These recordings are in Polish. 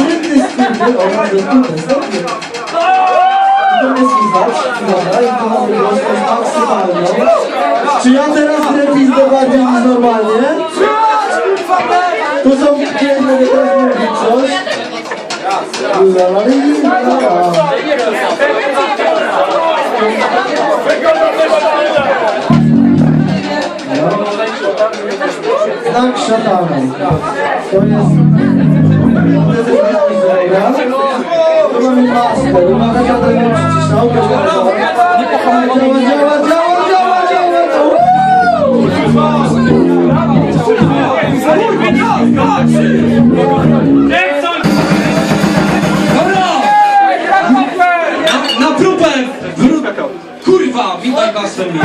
Sprytny skrytny, o, bardzo sprytny, stopnie. Idziemy słuchać, uwaga, i to mamy głośność maksymalną. Czy ja teraz lepiej zdobardziej niż normalnie? Tu są mogę teraz mówić coś. La, li, la, la. Znak szatana. To jest... Tu mamy maskę. Uwaga, ja to nie przycisnął. Działa, działa, działa, działa, działa, działa. Dobra! Na, na próbę! Wró- Kurwa, witaj was we mnie!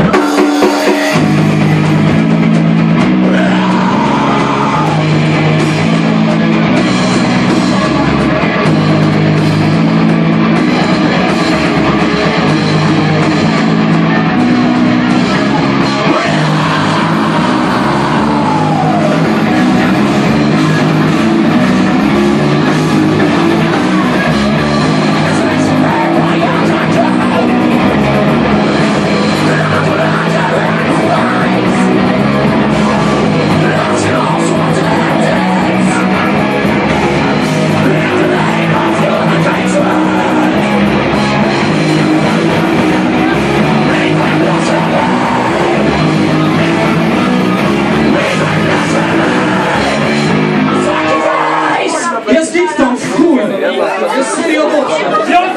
Yok. Yok.